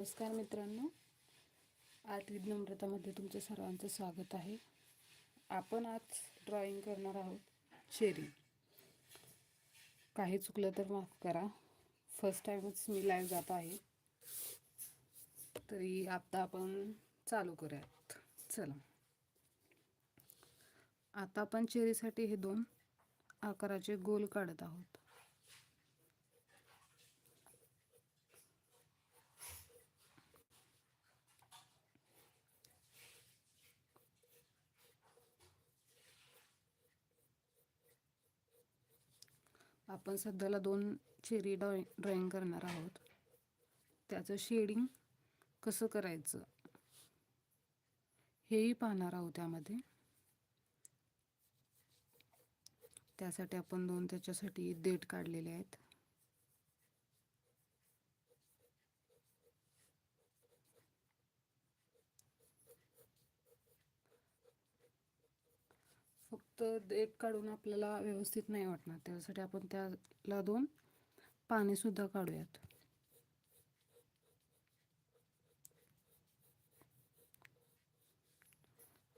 नमस्कार मित्रांनो. Art with नम्रतामध्ये तुमचं सर्वांचं स्वागत आहे. आपण आज ड्रॉइंग करणार आहोत चेरी काही चुकलं तर माफ करा. फर्स्ट टाईमच मी लाईव्ह जात आहे. तरी आत्ता आपण चालू करूयात. चला. आता आपण चेरीसाठी हे दोन आकाराचे गोल काढत आहोत. आपण सध्याला दोन चेरी ड्रॉइंग ड्रॉइंग करणार आहोत. त्याचं शेडिंग कसं करायचं हेही पाहणार आहोत त्यामध्ये. त्यासाठी आपण दोन त्याच्यासाठी देठ काढलेले आहेत. देठ काढून आपल्याला व्यवस्थित नाही वाटणार. त्यासाठी आपण त्याला दोन पाणीसुद्धा काढूयात.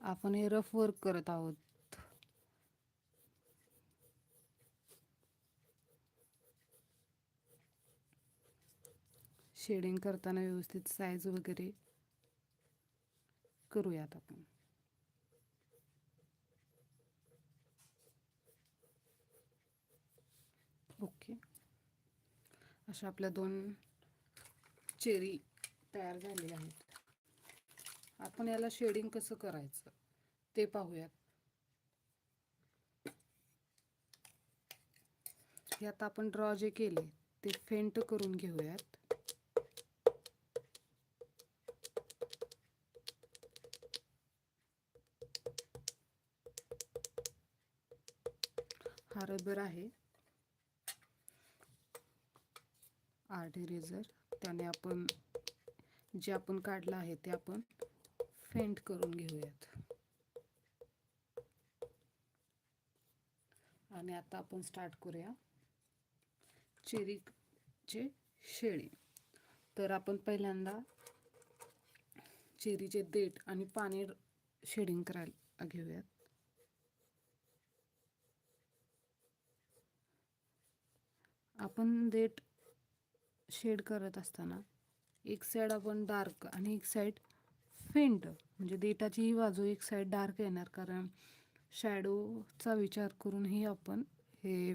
आपण हे रफ वर्क करत आहोत. शेडिंग करताना व्यवस्थित साईज वगैरे करूयात आपण. ओके. अशा आपल्या दोन चेरी तयार झालेल्या आहेत. आपण याला शेडिंग कसं करायचं ते पाहूयात. हे आता आपण ड्रॉ जे केले ते फेंट करून घेऊयात. हा रबर आहे. आर्ट इरेझर त्याने आपण जे आपण काढलं आहे ते आपण फेंट करून घेऊयात. आणि आता आपण स्टार्ट करूया. चेरीचे शेळी. तर आपण पहिल्यांदा चेरीचे देठ आणि पाणी शेडिंग करायला घेऊयात. आपण देठ शेड करत असताना एक साईड आपण डार्क आणि एक साईड फेंट म्हणजे देठाची ही बाजू एक साईड डार्क येणार. कारण शॅडोचा विचार करूनही आपण हे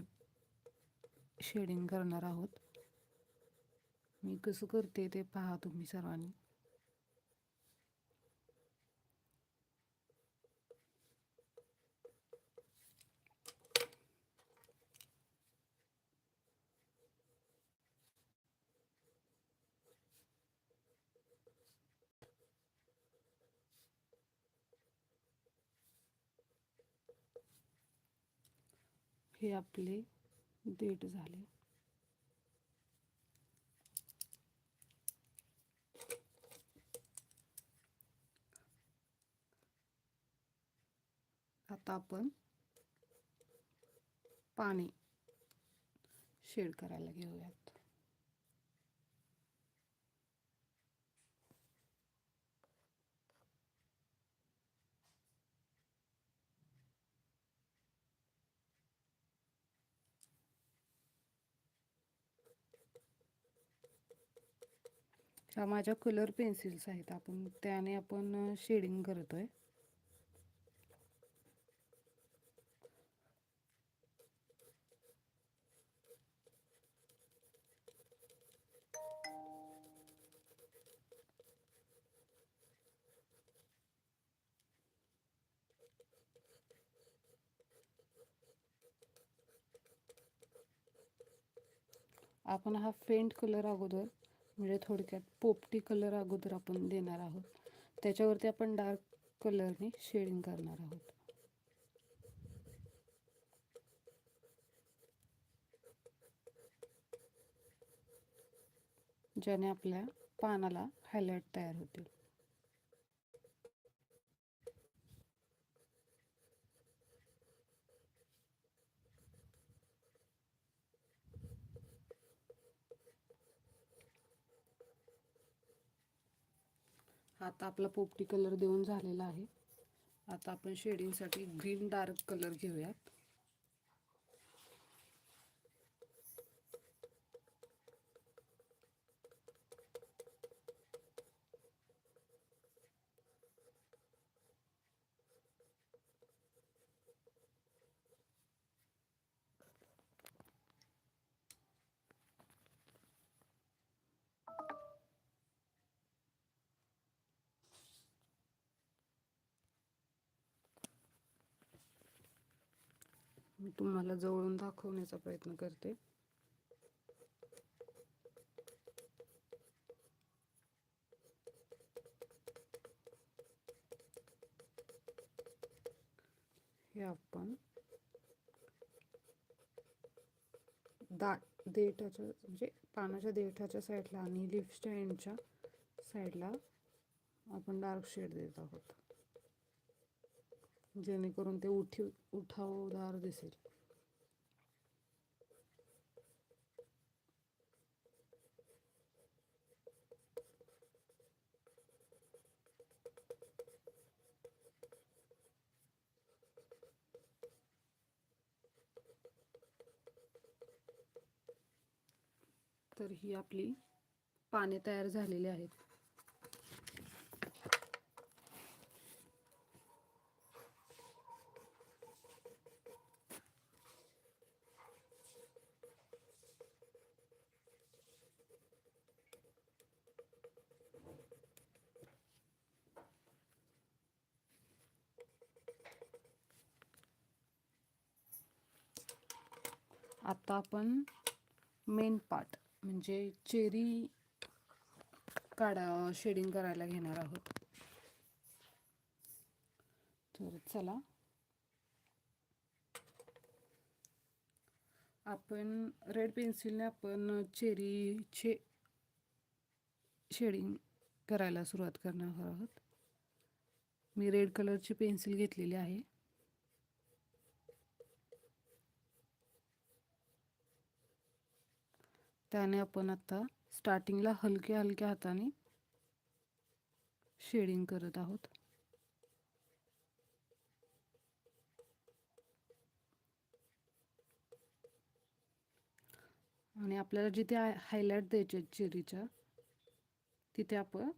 शेडिंग करणार आहोत. मी कसं करते ते पहा तुम्ही सर्वांनी. हे आपले देठ झाले. आता आपण पाणी शेड करायला घेऊयात. ह्या माझ्या कलर पेन्सिल्स आहेत. आपण त्याने आपण शेडिंग करतोय. आपण हा फेंट कलर अगोदर म्हणजे थोडक्यात पोपटी कलर अगोदर आपण देणार आहोत. त्याच्यावरती आपण डार्क कलरने शेडिंग करणार आहोत. ज्याने आपल्या पानाला हायलाइट तयार होतील. आता आपला पोपटी कलर देऊन झालेला आहे. आता आपण शेडिंगसाठी ग्रीन डार्क कलर घेऊयात. मी तुम्हाला जवळून दाखवण्याचा प्रयत्न करते. हे आपण दा देठाच्या म्हणजे पानाच्या देठाच्या साईडला आणि लिप्सच्या एंडच्या साईडला आपण डार्क शेड देत आहोत. जेणेकरून ते उठी उठावदार दिसेल. तर ही आपली पाने तयार झालेली आहेत. आता आपण मेन पार्ट म्हणजे चेरी काढा शेडिंग करायला घेणार आहोत. तर चला. आपण रेड पेन्सिलने आपण चेरीचे शेडिंग करायला सुरुवात करणार आहोत. मी रेड कलरची पेन्सिल घेतलेली आहे. त्याने आपण आता स्टार्टिंगला हलक्या हलक्या हाताने शेडिंग करत आहोत. आणि आपल्याला जिथे हायलाईट द्यायचे चेरीच्या तिथे आपण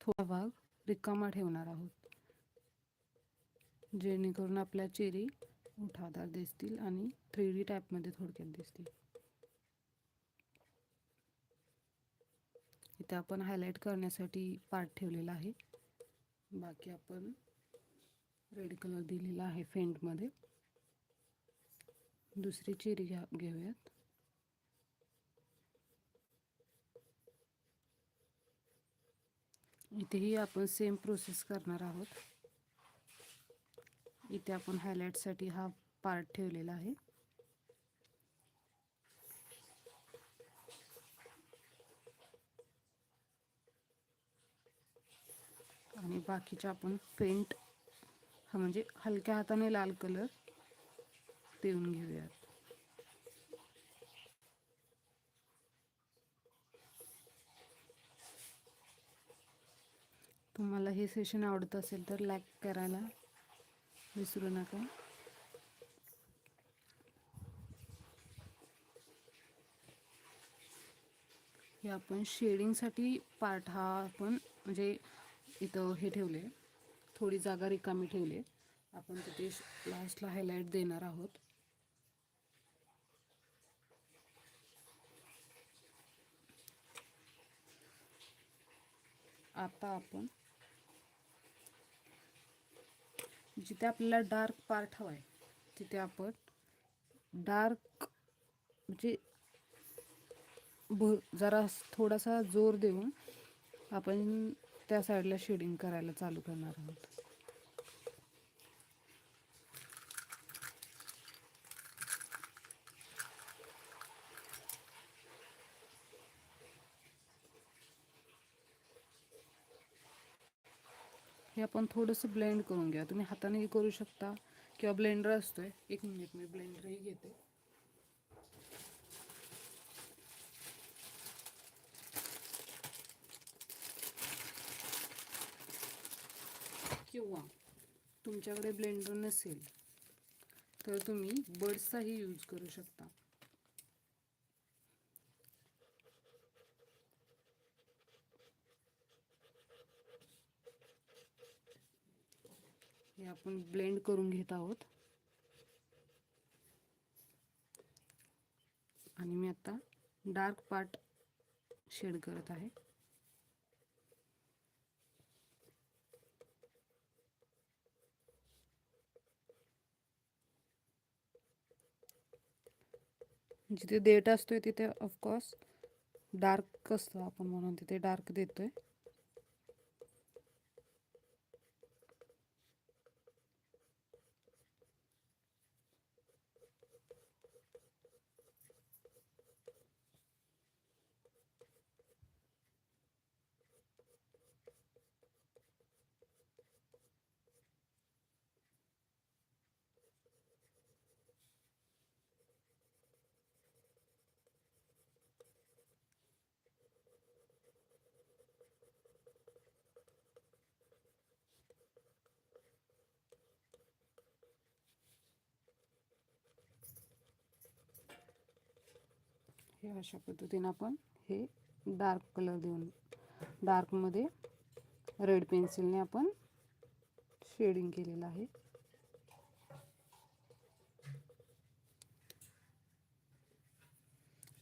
थोडा भाग रिकामा ठेवणार आहोत. जेणेकरून आपल्या चेरी उठावदार दिसतील आणि थ्री डी टाईपमध्ये थोडक्यात दिसतील. इथे आपण हायलाईट करण्यासाठी पार्ट ठेवलेला आहे. बाकी आपण रेड कलर दिलेला आहे फेंटमध्ये दुसरी चेरी घ्या घेऊयात. इथेही आपण सेम प्रोसेस करणार आहोत. इथे आपण हायलाईटसाठी हा पार्ट ठेवलेला आहे. आणि बाकीच्या आपण पेंट हा म्हणजे हलक्या हाताने लाल कलर देऊन घेऊयात. तुम्हाला हे सेशन आवडत असेल तर लाईक करायला विसरू नका. हे आपण शेडिंगसाठी पार्ट हा आपण म्हणजे इथं हे ठेवले. थोडी जागा रिकामी ठेवली. आपण तिथे लास्टला हायलाईट देणार आहोत. आता आपण जिथे आपल्याला डार्क पार्ट हवा आहे तिथे आपण डार्क म्हणजे भ जरा थोडासा जोर देऊन आपण त्या साईडला शेडिंग करायला चालू करणार आहोत. हे आपण थोडंसं ब्लेंड करून घ्या. तुम्ही हातानेही करू शकता किंवा ब्लेंडर असतोय. एक मिनिट मी ब्लेंडरही घेते. किंवा तुमच्याकडे ब्लेंडर नसेल तर तुम्ही बड्सचाही यूज करू शकता. हे आपण ब्लेंड करून घेत आहोत. आणि मी आता डार्क पार्ट शेड करत आहे. जिथे देठ असतोय तिथे ऑफकोर्स डार्क असतं आपण म्हणून तिथे डार्क देतोय. अशा पद्धतीने आपण हे डार्क कलर देऊन डार्कमध्ये रेड पेन्सिलने आपण शेडिंग केलेलं आहे.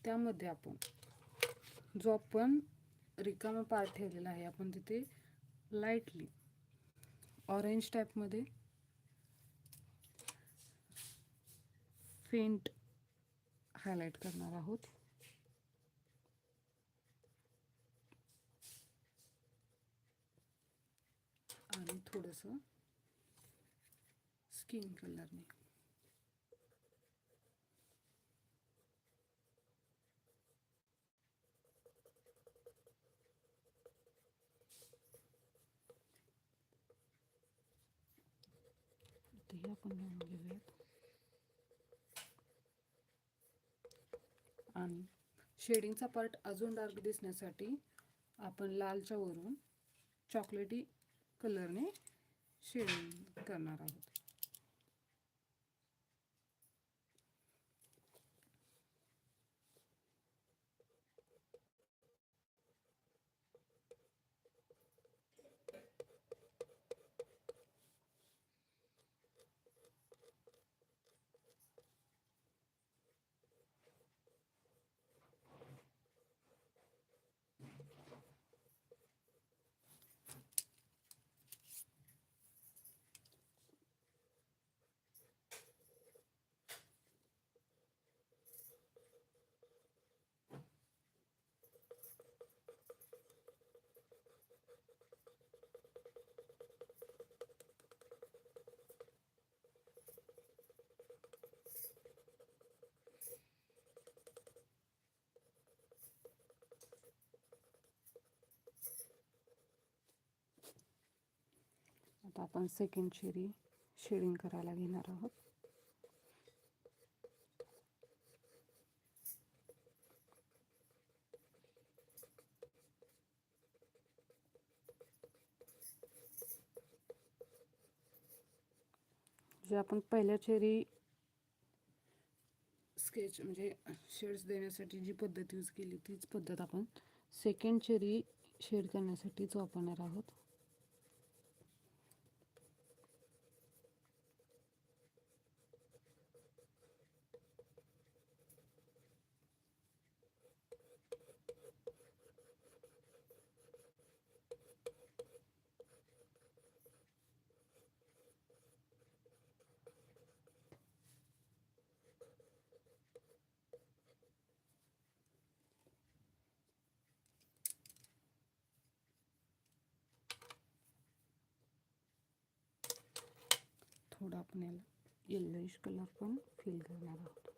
त्यामध्ये आपण जो आपण रिकामा पार्ट ठेवलेला आहे आपण तिथे लाईटली ऑरेंज टाईपमध्ये फेंट हायलाईट करणार आहोत. आणि थोडंसं स्किन कलरने तेही आपण लावून घेऊयात. आणि शेडिंगचा पार्ट अजून डार्क दिसण्यासाठी आपण लालच्या वरून चॉकलेटी कलरने शेड करणार आहोत. आता आपण सेकंड चेरी शेडिंग करायला घेणार आहोत. जे आपण पहिल्या चेरी स्केच म्हणजे शेड्स देण्यासाठी जी पद्धत यूज केली तीच पद्धत आपण सेकंड चेरी शेड करण्यासाठीच वापरणार आहोत. थोडा आपण याला येल्लोइश कलर पण फिल करणार आहोत.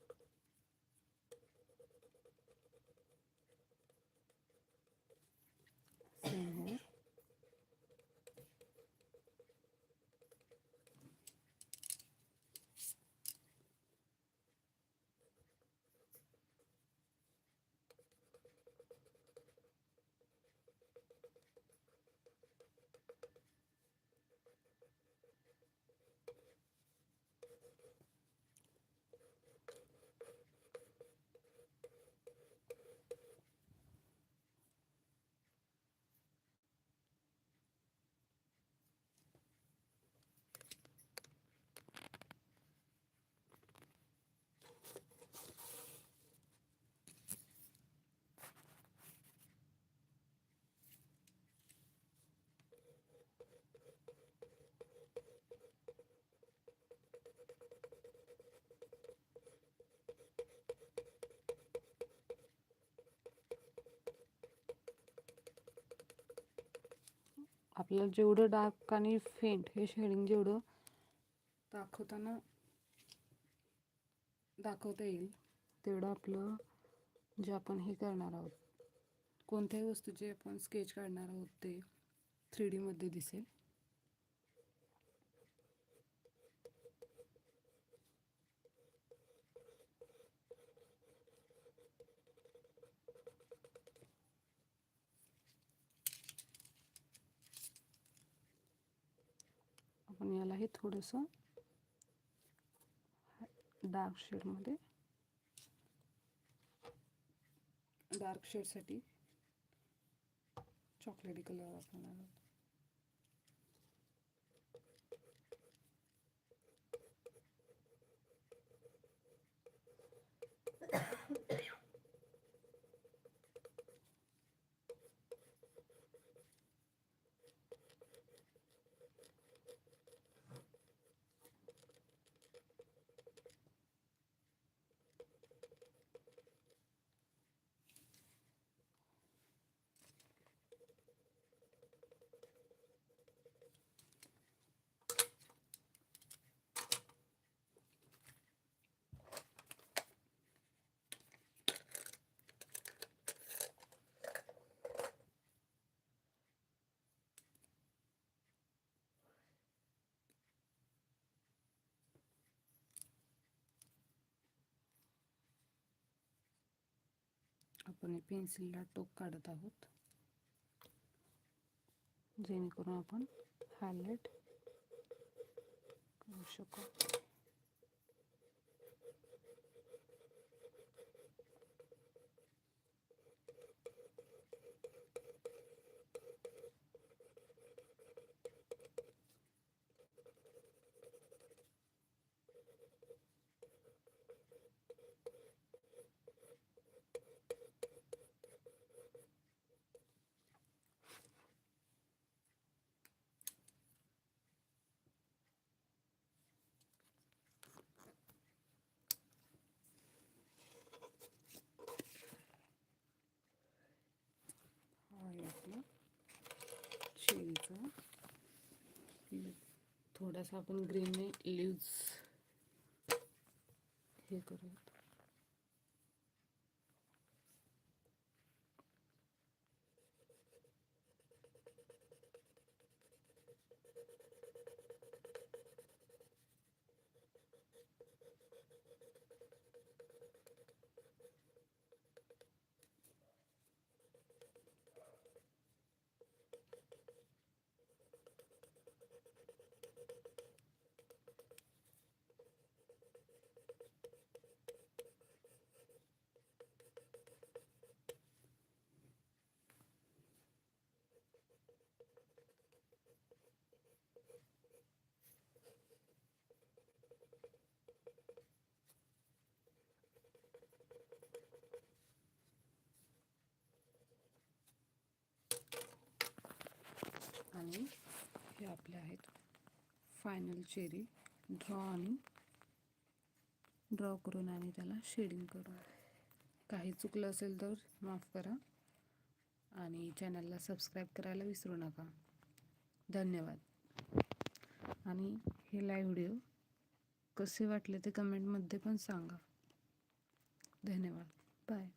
आपल्याला जेवढं डार्क आणि फेंट हे शेडिंग जेवढं दाखवताना दाखवता येईल तेवढं आपलं जे आपण हे करणार आहोत कोणत्याही वस्तूचे आपण स्केच काढणार आहोत ते थ्री डीमध्ये दिसेल आपण यालाही थोडंसं डार्क शेडमध्ये डार्क शेडसाठी चॉकलेटी कलर वापरणार आहोत. आपण हे पेन्सिलला टोक काढत आहोत. जेणेकरून आपण हायलाईट करू शकू हा आहे आपला शेळीचा थोडासा आपण ग्रीनने लिव्ज हे करूयात. आणि हे आपले आहेत. फायनल चेरी ड्रॉ आणि ड्रॉ करून आणि त्याला शेडिंग करून. काही चुकलं असेल तर माफ करा आणि चॅनलला सबस्क्राईब करायला विसरू नका. धन्यवाद. आणि हे लाईव्ह व्हिडिओ कसे वाटले ते कमेंटमध्ये पण सांगा. धन्यवाद. बाय